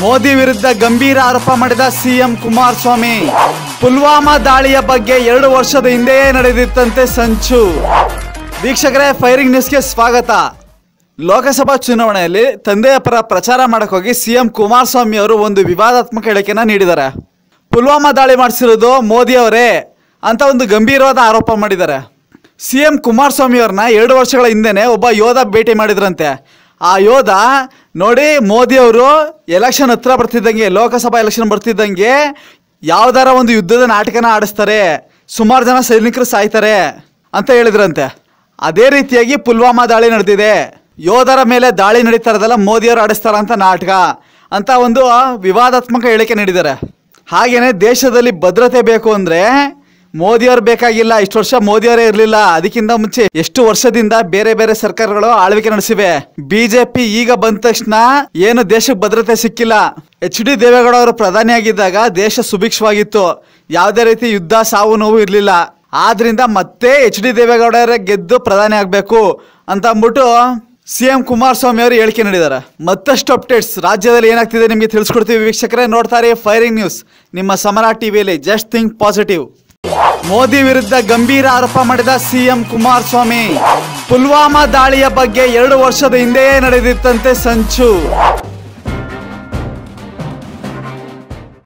ಮೋದಿ ವಿರುದ್ಧ ಗಂಭೀರ ಆರೋಪ ಮಾಡಿದ ಸಿಎಂ ಕುಮಾರಸ್ವಾಮಿ. ಪುಲ್ವಾಮಾ ದಾಳಿಯ ಬಗ್ಗೆ ಎರಡು ವರ್ಷದ ಹಿಂದೆಯೇ ನಡೆದಿತ್ತಂತೆ ಸಂಚು. ವೀಕ್ಷಕರೇ, ಫೈರಿಂಗ್ ನ್ಯೂಸ್ಗೆ ಸ್ವಾಗತ. ಲೋಕಸಭಾ ಚುನಾವಣೆಯಲ್ಲಿ ತಂದೆಯ ಪರ ಪ್ರಚಾರ ಮಾಡೋಕ್ಕೋಗಿ ಸಿಎಂ ಕುಮಾರಸ್ವಾಮಿ ಅವರು ಒಂದು ವಿವಾದಾತ್ಮಕ ಹೇಳಿಕೆನ ನೀಡಿದ್ದಾರೆ. ಪುಲ್ವಾಮಾ ದಾಳಿ ಮಾಡಿಸಿರೋದು ಮೋದಿ ಅವರೇ ಅಂತ ಒಂದು ಗಂಭೀರವಾದ ಆರೋಪ ಮಾಡಿದ್ದಾರೆ. ಸಿಎಂ ಕುಮಾರಸ್ವಾಮಿ ಅವ್ರನ್ನ ಎರಡು ವರ್ಷಗಳ ಹಿಂದೆನೆ ಒಬ್ಬ ಯೋಧ ಭೇಟಿ ಮಾಡಿದ್ರಂತೆ. ಆ ಯೋಧ ನೋಡಿ, ಮೋದಿ ಅವರು ಎಲೆಕ್ಷನ್ ಹತ್ರ ಬರ್ತಿದ್ದಂಗೆ, ಲೋಕಸಭಾ ಎಲೆಕ್ಷನ್ ಬರ್ತಿದ್ದಂಗೆ ಯಾವ್ದಾರ ಒಂದು ಯುದ್ಧದ ನಾಟಕನ ಆಡಿಸ್ತಾರೆ, ಸುಮಾರು ಜನ ಸೈನಿಕರು ಸಾಯ್ತಾರೆ ಅಂತ ಹೇಳಿದ್ರಂತೆ. ಅದೇ ರೀತಿಯಾಗಿ ಪುಲ್ವಾಮಾ ದಾಳಿ ನಡೆದಿದೆ. ಯೋಧರ ಮೇಲೆ ದಾಳಿ ನಡೀತಾರದಲ್ಲ ಮೋದಿಯವರು ಆಡಿಸ್ತಾರ ಅಂತ ನಾಟಕ ಅಂತ ಒಂದು ವಿವಾದಾತ್ಮಕ ಹೇಳಿಕೆ ನೀಡಿದ್ದಾರೆ. ಹಾಗೇನೆ ದೇಶದಲ್ಲಿ ಭದ್ರತೆ ಬೇಕು ಅಂದ್ರೆ ಮೋದಿಯವ್ರು ಬೇಕಾಗಿಲ್ಲ, ಇಷ್ಟು ವರ್ಷ ಮೋದಿಯವರೇ ಇರಲಿಲ್ಲ. ಅದಕ್ಕಿಂತ ಮುಂಚೆ ಎಷ್ಟು ವರ್ಷದಿಂದ ಬೇರೆ ಬೇರೆ ಸರ್ಕಾರಗಳು ಆಳ್ವಿಕೆ ನಡೆಸಿವೆ. ಬಿಜೆಪಿ ಈಗ ಬಂದ ತಕ್ಷಣ ಏನು ದೇಶಕ್ಕೆ ಭದ್ರತೆ ಸಿಕ್ಕಿಲ್ಲ. ಎಚ್ ಡಿ ದೇವೇಗೌಡ ಅವರು ಪ್ರಧಾನಿಯಾಗಿದ್ದಾಗ ದೇಶ ಸುಭಿಕ್ಷವಾಗಿತ್ತು. ಯಾವುದೇ ರೀತಿ ಯುದ್ಧ ಸಾವು ನೋವು ಇರಲಿಲ್ಲ. ಆದ್ರಿಂದ ಮತ್ತೆ ಎಚ್ ಡಿ ದೇವೇಗೌಡರೇ ಗೆದ್ದು ಪ್ರಧಾನಿ ಆಗಬೇಕು ಅಂತ ಅಂದ್ಬಿಟ್ಟು ಸಿ ಎಂ ಕುಮಾರಸ್ವಾಮಿ ಅವರು ಹೇಳಿಕೆ ನೀಡಿದ್ದಾರೆ. ಮತ್ತಷ್ಟು ಅಪ್ಡೇಟ್ಸ್ ರಾಜ್ಯದಲ್ಲಿ ಏನಾಗ್ತಿದೆ ನಿಮಗೆ ತಿಳಿಸ್ಕೊಡ್ತೀವಿ ವೀಕ್ಷಕರೇ. ನೋಡ್ತಾರೆ ಫೈರಿಂಗ್ ನ್ಯೂಸ್ ನಿಮ್ಮ ಸಮರ ಟಿವಿಯಲ್ಲಿ ಜಸ್ಟ್ ಥಿಂಕ್ ಪಾಸಿಟಿವ್. ಮೋದಿ ವಿರುದ್ಧ ಗಂಭೀರ ಆರೋಪ ಮಾಡಿದ ಸಿಎಂ ಕುಮಾರಸ್ವಾಮಿ. ಪುಲ್ವಾಮಾ ದಾಳಿಯ ಬಗ್ಗೆ ಎರಡು ವರ್ಷದ ಹಿಂದೆಯೇ ನಡೆದಿತ್ತಂತೆ ಸಂಚು.